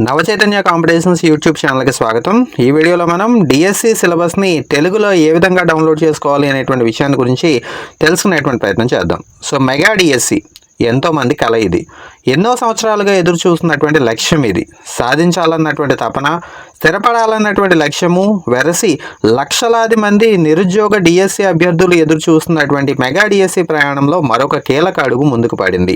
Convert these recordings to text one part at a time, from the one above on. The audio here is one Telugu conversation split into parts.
నవచైతన్య కాంపిటీషన్స్ యూట్యూబ్ ఛానల్కి స్వాగతం. ఈ వీడియోలో మనం డిఎస్సి సిలబస్ని తెలుగులో ఏ విధంగా డౌన్లోడ్ చేసుకోవాలి అనేటువంటి విషయాన్ని గురించి తెలుసుకునేటువంటి ప్రయత్నం చేద్దాం. సో మెగా డిఎస్సి ఎంతోమంది కళ ఇది. ఎన్నో సంవత్సరాలుగా ఎదురు చూస్తున్నటువంటి లక్ష్యం ఇది. సాధించాలన్నటువంటి తపన స్థిరపడాలన్నటువంటి లక్ష్యము వెరసి లక్షలాది మంది నిరుద్యోగ డిఎస్సి అభ్యర్థులు ఎదురు చూస్తున్నటువంటి మెగా డిఎస్సి ప్రయాణంలో మరొక కీలక అడుగు ముందుకు పడింది.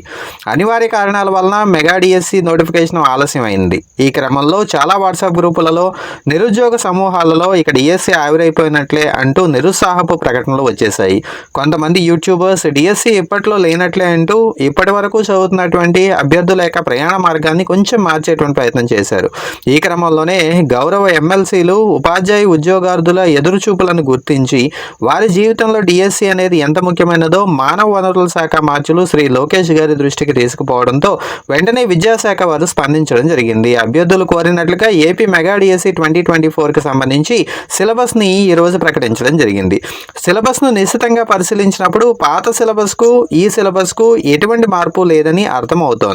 అనివార్య కారణాల వలన మెగా డిఎస్సి నోటిఫికేషన్ ఆలస్యమైంది ఈ క్రమంలో చాలా వాట్సాప్ గ్రూపులలో నిరుద్యోగ సమూహాలలో ఇక డిఎస్సి ఆవిరైపోయినట్లే అంటూ నిరుత్సాహపు ప్రకటనలు వచ్చేసాయి కొంతమంది యూట్యూబర్స్ డిఎస్సి ఇప్పట్లో లేనట్లే అంటూ ఇప్పటి వరకు చదువుతున్నటువంటి అభ్యర్థుల యొక్క ప్రయాణ మార్గాన్ని కొంచెం మార్చేటువంటి ప్రయత్నం చేశారు. ఈ క్రమంలోనే గౌరవ ఎమ్మెల్సీలు ఉపాధ్యాయ ఉద్యోగార్థుల ఎదురుచూపులను గుర్తించి వారి జీవితంలో డిఎస్సి అనేది ఎంత ముఖ్యమైనదో మానవ వనరుల శాఖ మార్చులు శ్రీ లోకేష్ గారి దృష్టికి తీసుకుపోవడంతో వెంటనే విద్యాశాఖ వారు స్పందించడం జరిగింది. అభ్యర్థులు కోరినట్లుగా A P mega D S C twenty twenty ఫోర్కి సంబంధించి సిలబస్ని ఈరోజు ప్రకటించడం జరిగింది. సిలబస్ను నిశ్చితంగా పరిశీలించినప్పుడు పాత సిలబస్కు ఈ సిలబస్కు ఎటువంటి మార్పు లేదని అర్థమవుతోంది.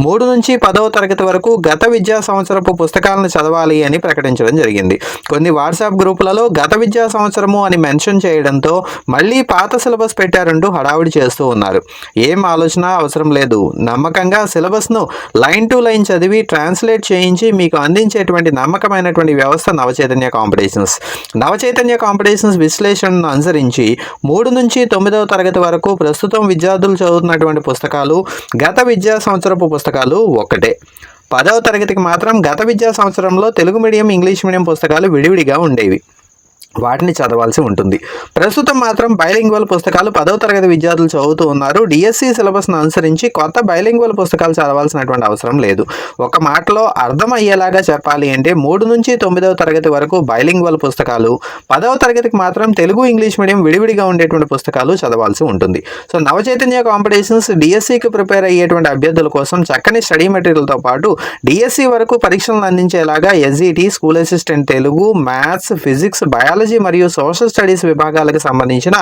మూడు నుంచి పదవ తరగతి వరకు గత విద్యా సంవత్సరపు పుస్తకాలను చదవాలి అని ప్రకటించడం జరిగింది. కొన్ని వాట్సాప్ గ్రూపులలో గత విద్యా సంవత్సరము అని మెన్షన్ చేయడంతో మళ్ళీ పాత సిలబస్ పెట్టారంటూ హడావుడి చేస్తూ ఉన్నారు. ఏం ఆలోచన? అవసరం లేదు. నమ్మకంగా సిలబస్ను లైన్ టు లైన్ చదివి ట్రాన్స్లేట్ చేయించి మీకు అందించేటువంటి నమ్మకమైనటువంటి వ్యవస్థ నవచైతన్య కాంపిటీషన్స్. నవచైతన్య కాంపిటీషన్స్ విశ్లేషణను అనుసరించి మూడు నుంచి తొమ్మిదవ తరగతి వరకు ప్రస్తుతం విద్యార్థులు చదువుతున్నటువంటి పుస్తకాలు గత విద్యా సంవత్సరపు పుస్తకాలు ఒక్కటే. పదవ తరగతికి మాత్రం గత విద్యా సంవత్సరంలో తెలుగు మీడియం ఇంగ్లీష్ మీడియం పుస్తకాలు విడివిడిగా ఉండేవి. వాటిని చదవాల్సి ఉంటుంది. ప్రస్తుతం మాత్రం బైలింగ్వల్ పుస్తకాలు పదవ తరగతి విద్యార్థులు చదువుతూ ఉన్నారు. డిఎస్సి సిలబస్ను అనుసరించి కొత్త బైలింగ్వల్ పుస్తకాలు చదవాల్సినటువంటి అవసరం లేదు. ఒక మాటలో అర్థమయ్యేలాగా చెప్పాలి అంటే మూడు నుంచి తొమ్మిదవ తరగతి వరకు బైలింగ్వల్ పుస్తకాలు పదవ తరగతికి మాత్రం తెలుగు ఇంగ్లీష్ మీడియం విడివిడిగా ఉండేటువంటి పుస్తకాలు చదవాల్సి ఉంటుంది. సో నవచైతన్య కాంపిటీషన్స్ డిఎస్సికి ప్రిపేర్ అయ్యేటువంటి అభ్యర్థుల కోసం చక్కని స్టడీ మెటీరియల్తో పాటు డిఎస్సి వరకు పరీక్షలను అందించేలాగా S E T school assistant Telugu maths physics biology మరియు సోషల్ స్టడీస్ విభాగాలకు సంబంధించిన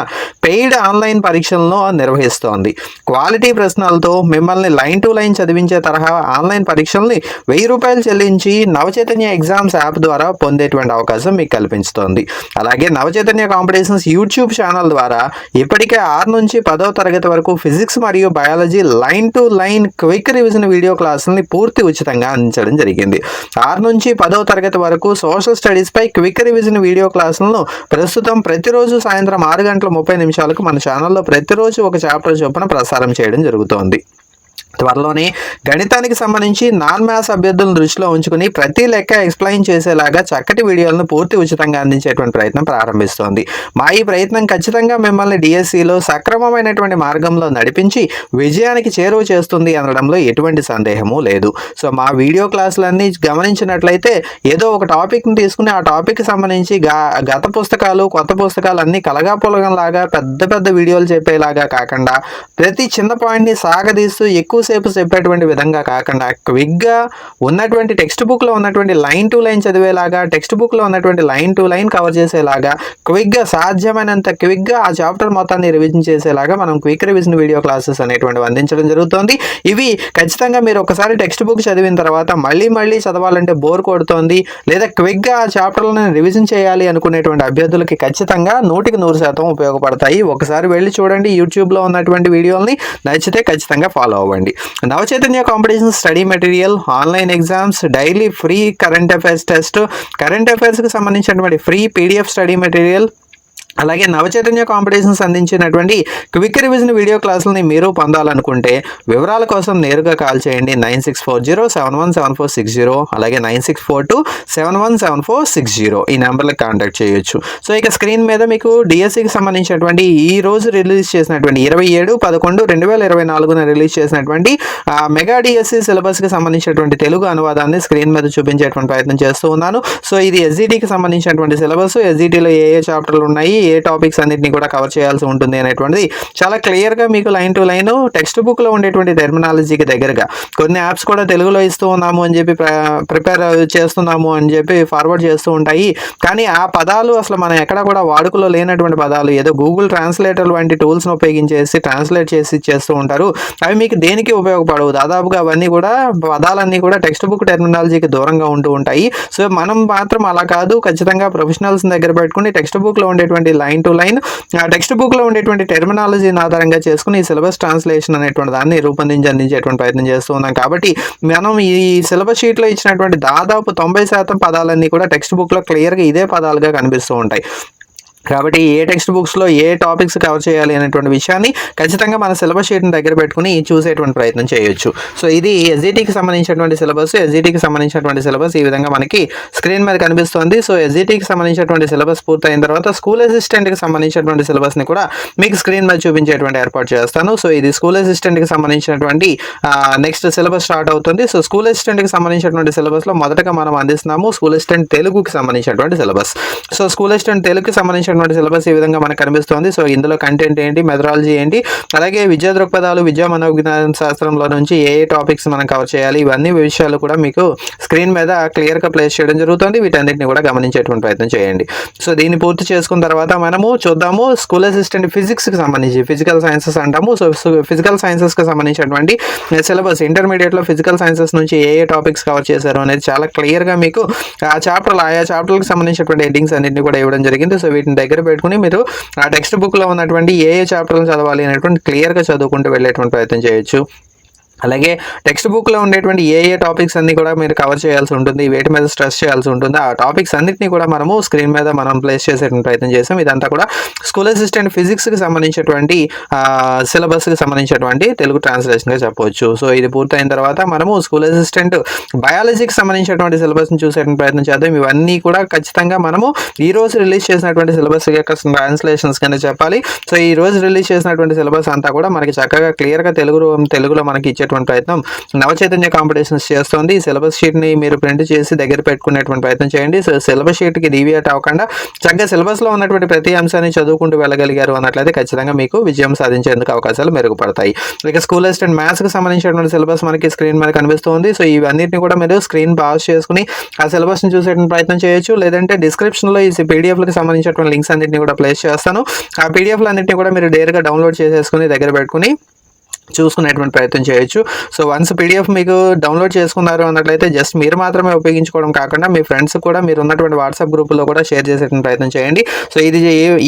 పెయిడ్ ఆన్లైన్ పరీక్షలను నిర్వహిస్తోంది. క్వాలిటీ ప్రశ్నలతో మిమ్మల్ని లైన్ టు లైన్ చదివించే తరహా ఆన్లైన్ పరీక్షల్ని వెయ్యి రూపాయలు చెల్లించి నవచైతన్య ఎగ్జామ్స్ యాప్ ద్వారా పొందేటువంటి అవకాశం మీకు కల్పించుతోంది. అలాగే నవచైతన్య కాంపిటీషన్స్ యూట్యూబ్ ఛానల్ ద్వారా ఇప్పటికే ఆరు నుంచి పదో తరగతి వరకు ఫిజిక్స్ మరియు biology line to line quick revision video క్లాసుల్ని పూర్తి ఉచితంగా అందించడం జరిగింది. ఆరు నుంచి పదో తరగతి వరకు సోషల్ స్టడీస్ పై క్విక్ రివిజన్ వీడియో క్లాసులను ప్రస్తుతం ప్రతిరోజు సాయంత్రం ఆరు గంటల ముప్పై నిమిషాలకు మన ఛానల్లో ప్రతిరోజు ఒక చాప్టర్ చొప్పున ప్రసారం చేయడం జరుగుతోంది. త్వరలోనే గణితానికి సంబంధించి నాన్ మ్యాథ్స్ అభ్యర్థులను దృష్టిలో ఉంచుకుని ప్రతి లెక్క ఎక్స్ప్లెయిన్ చేసేలాగా చక్కటి వీడియోలను పూర్తి ఉచితంగా అందించేటువంటి ప్రయత్నం ప్రారంభిస్తోంది. మా ఈ ప్రయత్నం ఖచ్చితంగా మిమ్మల్ని డిఎస్సిలో సక్రమమైనటువంటి మార్గంలో నడిపించి విజయానికి చేరువ చేస్తుంది అనడంలో ఎటువంటి సందేహము లేదు. సో మా వీడియో క్లాసులన్నీ గమనించినట్లయితే ఏదో ఒక టాపిక్ని తీసుకుని ఆ టాపిక్కి సంబంధించి గా గత పుస్తకాలు కొత్త పుస్తకాలు అన్నీ కలగాపులగంలాగా పెద్ద పెద్ద వీడియోలు చెప్పేలాగా కాకుండా ప్రతి చిన్న పాయింట్ని సాగదీస్తూ ఎక్కువ ఎక్కువసేపు చెప్పేటువంటి విధంగా కాకుండా క్విక్గా ఉన్నటువంటి టెక్స్ట్ బుక్లో ఉన్నటువంటి లైన్ టు లైన్ చదివేలాగా టెక్స్ట్ బుక్లో ఉన్నటువంటి లైన్ టు లైన్ కవర్ చేసేలాగా క్విక్గా సాధ్యమైనంత క్విక్గా ఆ చాప్టర్ మొత్తాన్ని రివిజన్ చేసేలాగా మనం క్విక్ రివిజన్ వీడియో క్లాసెస్ అనేటువంటివి అందించడం జరుగుతుంది. ఇవి ఖచ్చితంగా మీరు ఒకసారి టెక్స్ట్ బుక్ చదివిన తర్వాత మళ్ళీ మళ్ళీ చదవాలంటే బోర్ కొడుతోంది. లేదా క్విక్గా ఆ చాప్టర్లను రివిజన్ చేయాలి అనుకునేటువంటి అభ్యర్థులకి ఖచ్చితంగా నూటికి నూరు శాతం ఉపయోగపడతాయి. ఒకసారి వెళ్ళి చూడండి యూట్యూబ్లో ఉన్నటువంటి వీడియోల్ని నచ్చితే ఖచ్చితంగా ఫాలో అవ్వండి. Navachaitanya competition study material online exams daily free current affairs test current అఫైర్స్కి సంబంధించినటువంటి free P D F study material అలాగే నవచైతన్య కాంపిటీషన్స్ అందించినటువంటి క్విక్ రివిజన్ వీడియో క్లాసులని మీరు పొందాలనుకుంటే వివరాల కోసం నేరుగా కాల్ చేయండి nine six four zero seven one seven four six zero అలాగే nine six four two seven one seven four six zero ఈ నెంబర్లకు కాంటాక్ట్ చేయొచ్చు. సో ఇక స్క్రీన్ మీద మీకు డిఎస్సికి సంబంధించినటువంటి ఈ రోజు రిలీజ్ చేసినటువంటి ఇరవై ఏడు పదకొండు రెండు వేల ఇరవై నాలుగున రిలీజ్ చేసినటువంటి మెగా డిఎస్సి సిలబస్కి సంబంధించినటువంటి తెలుగు అనువాదాన్ని స్క్రీన్ మీద చూపించేటువంటి ప్రయత్నం చేస్తూ ఉన్నాను. సో ఇది ఎస్జిటికి సంబంధించినటువంటి సిలబస్ ఎస్జిటిలో ఏ ఏ చాప్టర్లు ఉన్నాయి ఏ టాపిక్స్ అన్నింటినీ కూడా కవర్ చేయాల్సి ఉంటుంది అనేటువంటిది చాలా క్లియర్గా మీకు లైన్ టు లైన్ టెక్స్ట్ బుక్లో ఉండేటువంటి టెర్మినాలజీకి దగ్గరగా కొన్ని యాప్స్ కూడా తెలుగులో ఇస్తూ ఉన్నాము అని చెప్పి ప్రిపేర్ చేస్తున్నాము అని చెప్పి ఫార్వర్డ్ చేస్తూ ఉంటాయి. కానీ ఆ పదాలు అసలు మనం ఎక్కడ కూడా వాడుకలో లేనటువంటి పదాలు. ఏదో గూగుల్ ట్రాన్స్లేటర్ వంటి టూల్స్ను ఉపయోగించేసి ట్రాన్స్లేట్ చేసి చేస్తూ ఉంటారు. అవి మీకు దేనికి ఉపయోగపడవు? దాదాపుగా అవన్నీ కూడా పదాలన్నీ కూడా టెక్స్ట్ బుక్ టెర్మినాలజీకి దూరంగా ఉంటూ ఉంటాయి. సో మనం మాత్రం అలా కాదు. ఖచ్చితంగా ప్రొఫెషనల్స్ దగ్గర పెట్టుకుని టెక్స్ట్ బుక్లో ఉండేటువంటి లైన్ టు లైన్. ఆ టెక్స్ట్ బుక్లో ఉండేటువంటి టెర్మినాలజీని ఆధారంగా చేసుకుని ఈ సిలబస్ ట్రాన్స్లేషన్ అనేటువంటి దాన్ని రూపొందించి అందించేటువంటి ప్రయత్నం చేస్తూ ఉన్నాం. కాబట్టి మనం ఈ సిలబస్ షీట్లో ఇచ్చినటువంటి దాదాపు తొంభై శాతం పదాలన్నీ కూడా టెక్స్ట్ బుక్లో క్లియర్గా ఇదే పదాలుగా కనిపిస్తూ ఉంటాయి. కాబట్టి ఏ టెక్స్ట్ బుక్స్లో ఏ టాపిక్స్ కవర్ చేయాలి అనేటువంటి విషయాన్ని ఖచ్చితంగా మన సిలబస్ షీట్ని దగ్గర పెట్టుకుని చూసేటువంటి ప్రయత్నం చేయొచ్చు. సో ఇది ఎస్జిటీకి సంబంధించినటువంటి సిలబస్. ఎస్జిటీకి సంబంధించినటువంటి సిలబస్ ఈ విధంగా మనకి స్క్రీన్ మీద కనిపిస్తుంది. సో ఎస్జిటికి సంబంధించినటువంటి సిలబస్ పూర్తయిన తర్వాత స్కూల్ అసిస్టెంట్కి సంబంధించినటువంటి సిలబస్ని కూడా మీకు స్క్రీన్ మీద చూపించేటువంటి ఏర్పాటు చేస్తాను. సో ఇది స్కూల్ అసిస్టెంట్కి సంబంధించినటువంటి నెక్స్ట్ సిలబస్ స్టార్ట్ అవుతుంది. సో స్కూల్ అసిస్టెంట్కి సంబంధించినటువంటి సిలబస్లో మొదటగా మనం అందిస్తున్నాము స్కూల్ అసిస్టెంట్ తెలుగుకి సంబంధించినటువంటి సిలబస్. సో స్కూల్ అసిస్టెంట్ తెలుగుకి సంబంధించిన సంబంధించినటువంటి సిలబస్ ఈ విధంగా మనకు కనిపిస్తుంది. సో ఇందులో కంటెంట్ ఏంటి? మెథడాలజీ ఏంటి? అలాగే విద్యా దృక్పథాలు విద్యా మనోజ్ఞాన శాస్త్రంలో నుంచి ఏ ఏ టాపిక్స్ మనం కవర్ చేయాలి? ఇవన్నీ విషయాలు కూడా మీకు స్క్రీన్ మీద క్లియర్గా ప్లేస్ చేయడం జరుగుతుంది. వీటన్నిటిని కూడా గమనించేటువంటి ప్రయత్నం చేయండి. సో దీన్ని పూర్తి చేసుకున్న తర్వాత మనము చూద్దాము. స్కూల్ అసిస్టెంట్ ఫిజిక్స్కి సంబంధించి ఫిజికల్ సైన్సెస్ అంటాము. సో ఫిజికల్ సైన్సెస్కి సంబంధించినటువంటి సిలబస్ ఇంటర్మీడియట్లో ఫిజికల్ సైన్సెస్ నుంచి ఏ ఏ టాపిక్స్ కవర్ చేశారు అనేది చాలా క్లియర్గా మీకు ఆ చాప్టర్లు ఆయా చాప్టర్లకు సంబంధించినటువంటి హెడ్డింగ్స్ అన్నింటినీ కూడా ఇవ్వడం జరిగింది. సో వీటిని దగ్గర పెట్టుకుని మీరు ఆ టెక్స్ట్ బుక్లో ఉన్నటువంటి ఏ ఏ చాప్టర్లు చదవాలి అనేటువంటి క్లియర్గా చదువుకుంటూ వెళ్ళేటువంటి ప్రయత్నం చేయొచ్చు. అలాగే టెక్స్ట్ బుక్లో ఉండేటువంటి ఏ ఏ టాపిక్స్ అన్ని కూడా మీరు కవర్ చేయాల్సి ఉంటుంది వేటి మీద స్ట్రెస్ చేయాల్సి ఉంటుంది ఆ టాపిక్స్ అన్నింటినీ కూడా మనము స్క్రీన్ మీద మనం ప్లేస్ చేసేటువంటి ప్రయత్నం చేసాం. ఇదంతా కూడా స్కూల్ అసిస్టెంట్ ఫిజిక్స్కి సంబంధించినటువంటి సిలబస్కి సంబంధించినటువంటి తెలుగు ట్రాన్స్లేషన్గా చెప్పవచ్చు. సో ఇది పూర్తయిన తర్వాత మనము స్కూల్ అసిస్టెంట్ బయాలజీకి సంబంధించినటువంటి సిలబస్ని చూసేటువంటి ప్రయత్నం చేద్దాం. ఇవన్నీ కూడా ఖచ్చితంగా మనము ఈ రోజు రిలీజ్ చేసినటువంటి సిలబస్ యొక్క ట్రాన్స్లేషన్స్ కింద చెప్పాలి. సో ఈ రోజు రిలీజ్ చేసినటువంటి సిలబస్ అంతా కూడా మనకి చక్కగా క్లియర్గా తెలుగు తెలుగులో మనకి ఇచ్చే చేసేటువంటి ప్రయత్నం నవచైతన్య కాంపిటీషన్స్ చేస్తోంది. ఈ సిలబస్ షీట్ని మీరు ప్రింట్ చేసి దగ్గర పెట్టుకునేటువంటి ప్రయత్నం చేయండి. సో సిలబస్ షీట్కి డీవియేట్ అవ్వకుండా చక్కగా సిలబస్లో ఉన్నటువంటి ప్రతి అంశాన్ని చదువుకుంటూ వెళ్ళగలిగారు అన్నట్లయితే ఖచ్చితంగా మీకు విజయం సాధించేందుకు అవకాశాలు మెరుగుపడతాయి. ఇక స్కూల్ అసిస్టెంట్ మ్యాథ్స్కి సంబంధించినటువంటి సిలబస్ మనకి స్క్రీన్ మీద కనిపిస్తుంది. సో ఇవన్నిటిని కూడా మీరు స్క్రీన్ పాస్ చేసుకుని ఆ సిలబస్ని చూసేటువంటి ప్రయత్నం చేయొచ్చు. లేదంటే డిస్క్రిప్షన్లో ఈ పీడిఎఫ్లకు సంబంధించినటువంటి లింక్స్ అన్నింటినీ కూడా ప్లేస్ చేస్తాను. ఆ పీడిఎఫ్లు అన్నింటినీ కూడా మీరు డైరెక్ట్గా డౌన్లోడ్ చేసేసుకుని దగ్గర పెట్టుకుని చూసుకునేటువంటి ప్రయత్నం చేయొచ్చు. So once P D F మీకు డౌన్లోడ్ చేసుకున్నారు అన్నట్లయితే జస్ట్ మీరు మాత్రమే ఉపయోగించుకోవడం కాకుండా మీ ఫ్రెండ్స్ కూడా మీరు ఉన్నటువంటి వాట్సాప్ గ్రూప్లో కూడా షేర్ చేసేటువంటి ప్రయత్నం చేయండి. సో ఇది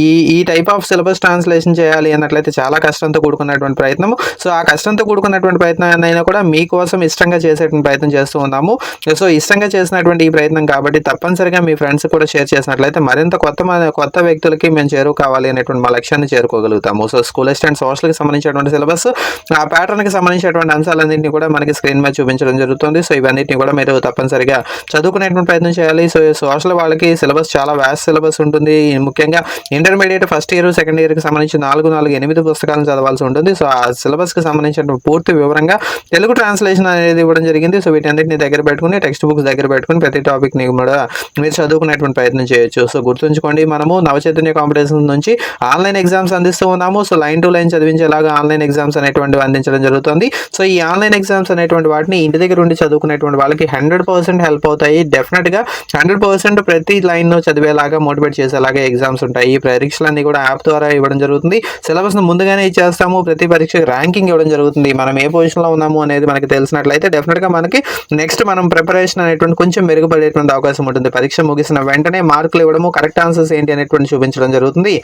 ఈ ఈ టైప్ ఆఫ్ సిలబస్ ట్రాన్స్లేషన్ చేయాలి అన్నట్లయితే చాలా కష్టంతో కూడుకున్నటువంటి ప్రయత్నం సో ఆ కష్టంతో కూడుకున్నటువంటి ప్రయత్నం అయినా కూడా మీకోసం ఇష్టంగా చేసేటువంటి ప్రయత్నం చేస్తూ ఉన్నాము. సో ఇష్టంగా చేసినటువంటి ఈ ప్రయత్నం కాబట్టి తప్పనిసరిగా మీ ఫ్రెండ్స్ కూడా షేర్ చేసినట్లయితే మరింత కొత్త కొత్త వ్యక్తులకి మేము చేరుకోవాలి అనేటువంటి మా లక్ష్యాన్ని చేరుకోగలుగుతాము. సో స్కూల్ అసిస్టెంట్ సోషల్కి సంబంధించినటువంటి సిలబస్ ఆ ప్యాటర్న్కి సంబంధించినటువంటి అంశాలన్నింటినీ కూడా మనకి స్క్రీన్ మీద చూపించడం జరుగుతుంది. సో ఇవన్నిటిని కూడా మీరు తప్పనిసరిగా చదువుకునేటువంటి ప్రయత్నం చేయాలి. సో సోషల్ వాళ్ళకి సిలబస్ చాలా వ్యాస్ సిలబస్ ఉంటుంది. ముఖ్యంగా ఇంటర్మీడియట్ ఫస్ట్ ఇయర్ సెకండ్ ఇయర్కి సంబంధించి నాలుగు నాలుగు ఎనిమిది పుస్తకాలను చదవాల్సి ఉంటుంది. సో ఆ సిలబస్కి సంబంధించిన పూర్తి వివరంగా తెలుగు ట్రాన్స్లేషన్ అనేది ఇవ్వడం జరిగింది. సో వీటన్నిటిని దగ్గర పెట్టుకుని టెక్స్ట్ బుక్స్ దగ్గర పెట్టుకుని ప్రతి టాపిక్ని కూడా మీరు చదువుకునేటువంటి ప్రయత్నం చేయొచ్చు. సో గుర్తుంచుకోండి మనము నవచైతన్య కాంపిటీషన్ నుంచి ఆన్లైన్ ఎగ్జామ్స్ అందిస్తూ ఉన్నాము. సో లైన్ టు లైన్ చదివించేలాగా ఆన్లైన్ ఎగ్జామ్స్ అనేటువంటి అందించడం జరుగుతుంది. సో ఈ ఆన్లైన్ ఎగ్జామ్స్ అనేటువంటి వాటిని ఇంటి దగ్గర ఉండి చదువుకునేటువంటి వాళ్ళకి హండ్రెడ్ పర్సెంట్ హెల్ప్ అవుతాయి. డెఫినెట్గా హండ్రెడ్ పర్సెంట్ ప్రతి లైన్ చదివేలాగా మోటివేట్ చేసేలాగా ఎగ్జామ్స్ ఉంటాయి. ఈ పరీక్షలన్నీ కూడా యాప్ ద్వారా ఇవ్వడం జరుగుతుంది. సిలబస్ను ముందుగానే ఇచ్చేస్తాము. ప్రతి పరీక్షకు ర్యాంకింగ్ ఇవ్వడం జరుగుతుంది. మనం ఏ పొజిషన్లో ఉన్నాము అనేది మనకి తెలిసినట్లయితే డెఫినెట్గా మనకి నెక్స్ట్ మనం ప్రిపరేషన్ అనేటువంటి కొంచెం మెరుగుపడేటువంటి అవకాశం ఉంటుంది. పరీక్ష ముగిసిన వెంటనే మార్కులు ఇవ్వడము కరెక్ట్ ఆన్సర్స్ ఏంటి అనేటువంటి చూపించడం జరుగుతుంది.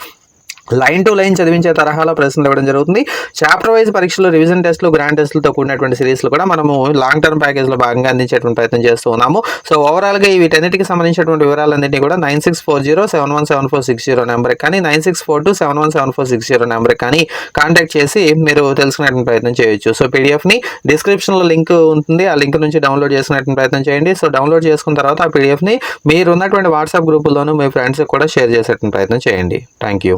లైన్ టు లైన్ చదివించే తరహాలో ప్రశ్నలు ఇవ్వడం జరుగుతుంది. చాప్టర్ వైజ్ పరీక్షలు రివిజన్ టెస్ట్లు గ్రాండ్ టెస్ట్లతో కూడినటువంటి సిరీస్లు కూడా మనము లాంగ్ టర్మ్ ప్యాకేజ్లో భాగంగా అందించేటువంటి ప్రయత్నం చేస్తూ ఉన్నాము. సో ఓవరాల్గా ఈ వీటన్నిటికి సంబంధించినటువంటి వివరాలన్నింటినీ కూడా nine six four zero seven one seven four six zero నెంబర్కి కానీ nine six four two seven one seven four six zero నెంబర్కి కానీ కాంటాక్ట్ చేసి మీరు తెలుసుకునేటువంటి ప్రయత్నం చేయొచ్చు. సో పీడిఎఫ్ని డిస్క్రిప్షన్లో లింక్ ఉంటుంది. ఆ లింక్ నుంచి డౌన్లోడ్ చేసుకునేటువంటి ప్రయత్నం చేయండి. సో డౌన్లోడ్ చేసుకున్న తర్వాత ఆ పీడిఎఫ్ని మీరు ఉన్నటువంటి వాట్సాప్ గ్రూపుల్లోనూ మీ ఫ్రెండ్స్కి కూడా షేర్ చేసేటువంటి ప్రయత్నం చేయండి. Thank you